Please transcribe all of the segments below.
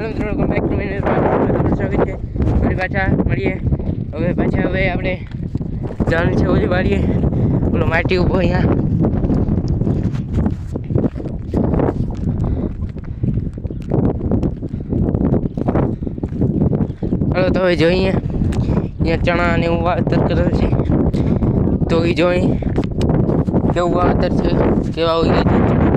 Hello મિત્રો welcome back to my સ્વાગત છે. ફરી પાછા મળીએ. હવે પાછા હવે આપણે જવાનું છે ઓલી વાળીએ ઓલો માટી ઊભો અહીંયા. હાલો, તો હવે જોઈએ અહીંયા. ચણા અને એવું વાવેતર કરેલ છે. તો એ જોઈ. કેવું વાવેતર છે? કેવા હોય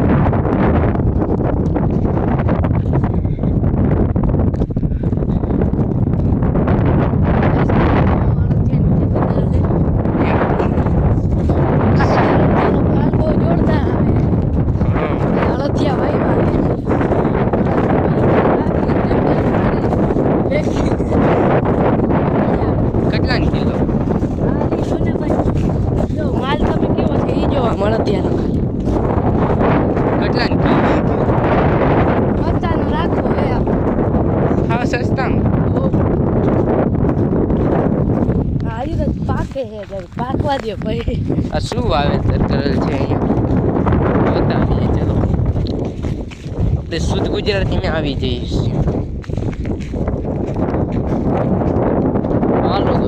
પાકવા દો ભાઈ આ શું વાવેતર છે અહીંયા? બતાવીએ ચલો. તે શુદ્ધ ગુજરાતીમાં આવી જઈશ. હાલો તો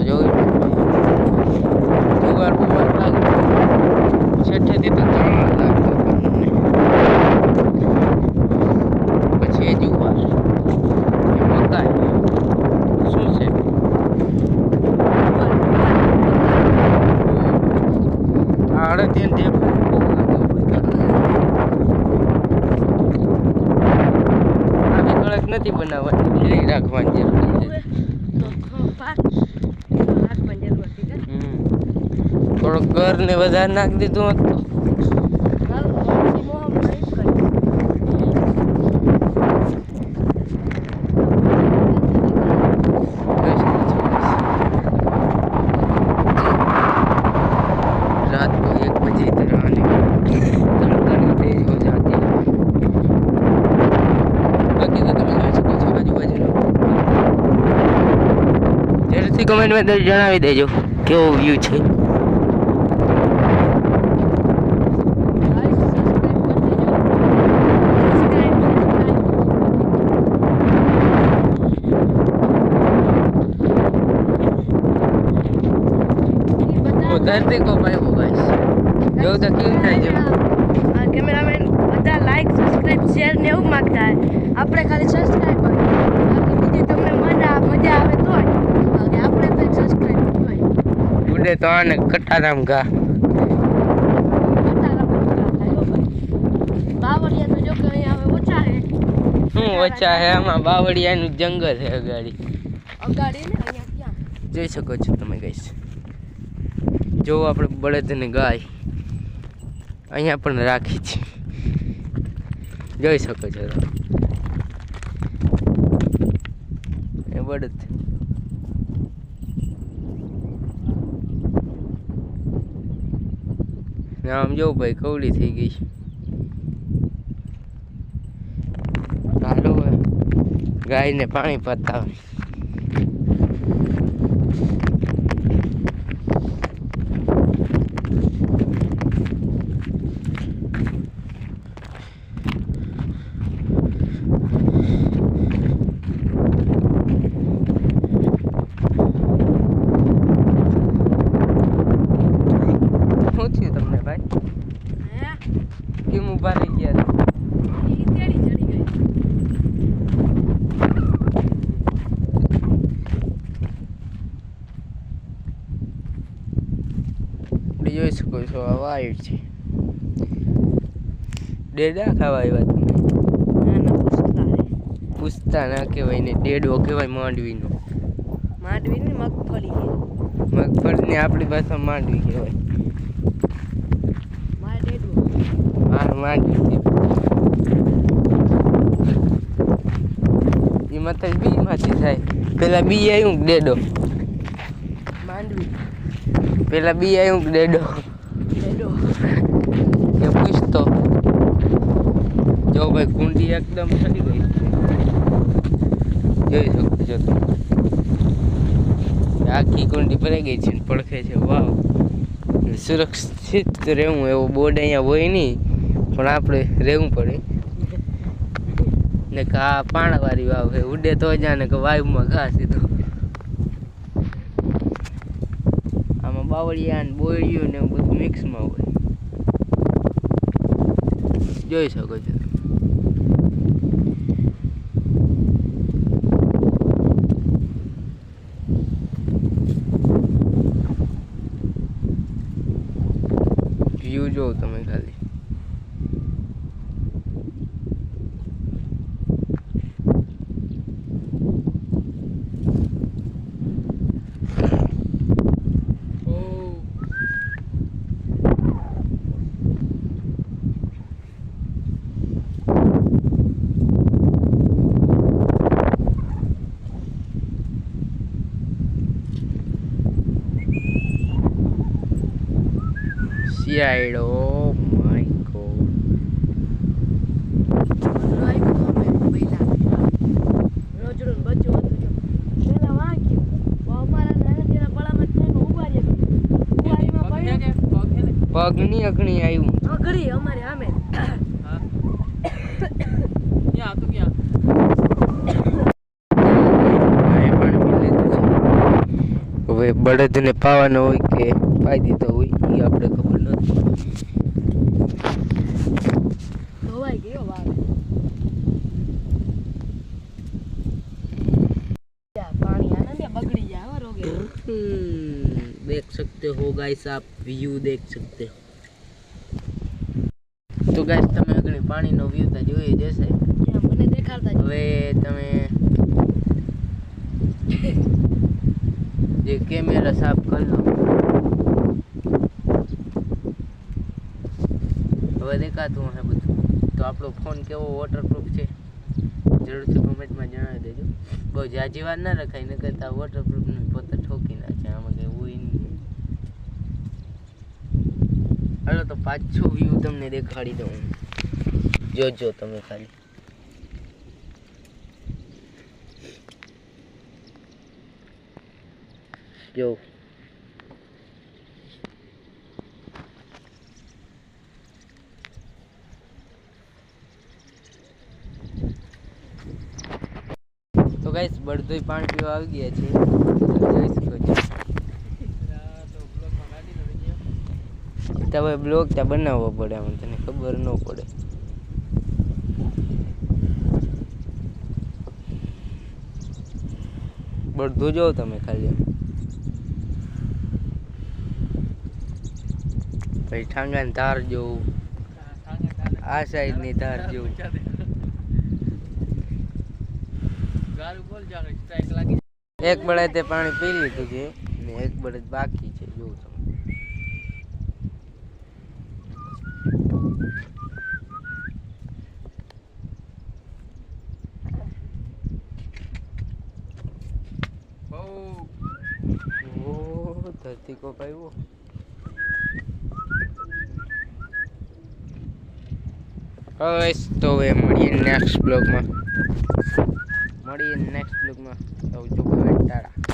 ક્યાં ગ્વાંજર થોડોક ઘર ને વધારે નાખી દીધું હતું રાત એક બજે જરૂરથી કમેન્ટમાં જણાવી દેજો કેવો વ્યૂ છે. હું ધરતી કો પાયો ગાઈસ. જો તો કેવું થાય છે. કેમેરામેન બધા લાઈક સબસ્ક્રાઇબ શેર ને એવું માંગતા હોય. આપણે ખાલી સબસ્ક્રાઇબ બાકી બીજી તમને મજા મજા આવે તો બાકી આપણે તો સબસ્ક્રાઇબ હોય ઉડે તો આને કટારામ ઘા અહીંયા ઓછા શું હે આમાં બાવળિયાનું જંગલ છે અગાડી. જોઈ શકો છો તમે ગઈશ જો આપણે બળદ ને ગાય. અહીંયા પણ રાખી છે. જોઈ શકો છો એ બળદ. ને આમ જો ભાઈ કવડી થઈ ગઈ છે. ગાયને પાણી પાતા હોય શું થયું તમને ભાઈ હે કેમ ઊભા રહી ગયા છો? ઈ તેડી ચડી ગઈ આપણે જોઈ શકો છો આ વાઈટ છે. ડેડા ખાવા આવ્યા તમે? ના ના પૂછતા ના કહેવાય ને ડેડો કહેવાય માંડવીનો. માંડવી ને મગફળી હે. મગફળીને આપણી ભાષા માંડવી કહેવાય. મારે માંડવી એ તો બી માંથી થાય. પેલા બી આવ્યું ડેડો. માંડવી. પેલા બી આવ્યું ડેડો? ડેડો. કે પૂછતો. જો ભાઈ કુંડી એકદમ ચડી ગઈ. જોઈ શકો છો તમે. આખી કુંડી ભરાઈ ગઈ છે પડખે છે. વાવ. સુરક્ષિત રહેવું એવો બોર્ડ અહીંયા હોય નહીં પણ આપણે રહેવું પડે. ને કે પાણાવાળી વાવ છે ઉડે તો જાણે કે વાયુમાં ઘા સીધો આમાં બાવળિયા ને બોળિયું ને બધું મિક્સમાં હોય. જોઈ શકો છો. વ્યૂ જોવો તમે ખાલી શિયાળો માય ગોડ રોજડું બચ્ચું હતું જો. પેલા વાગ્યું. વા અમારા નાનકડીના પડામાં થઈને ઊભા રહ્યા. My God. પગની અગણી આવ્યું અગણી અમારે સામે. ક્યાં પાણી ક્યાં હવે બળદને પાવાનો હોય કે પાઈ દીધો हो गाइस आप व्यू देख सकते हो તો ગાઈસ તમે આગળ પાણીનો વ્યૂ તો જોઈ જ હશે ત્યાં મને દેખાડતા જ. હવે તમે જે કેમેરા સાફ કરી લો હવે દેખાતું હશે બધું તો આપણો ફોન કેવો વોટરપ્રૂફ છે જરૂરથી કોમેન્ટમાં જણાવી દેજો બહુ જાજી વાર ના રખાય ન કરતા વોટરપ્રૂફ હાલો, તો પાછો વ્યૂ તમને દેખાડી દઉં. જોજો તમે ખાલી. જો. તો ગાઈસ બળદોય પાણી પીવા આવી ગયા છે. જોઈ તો હવે બ્લોગ ત્યાં બનાવવો પડે આમ, તને ખબર ન પડે. બધું જો તમે ખાલી. પછી ઠાંગા ધાર જોવું આ સાઈડની ધાર જોવું એક બળદે પાણી પી લીધું છે ને એક બળે બાકી છે, જોવું તમે ઓ ધરતી કોપ આવ્યો. હવે તો હવે મળીએ નેક્સ્ટ બ્લોગમાં મળીએ નેક્સ્ટ બ્લોગમાં સૌ જો ટાટા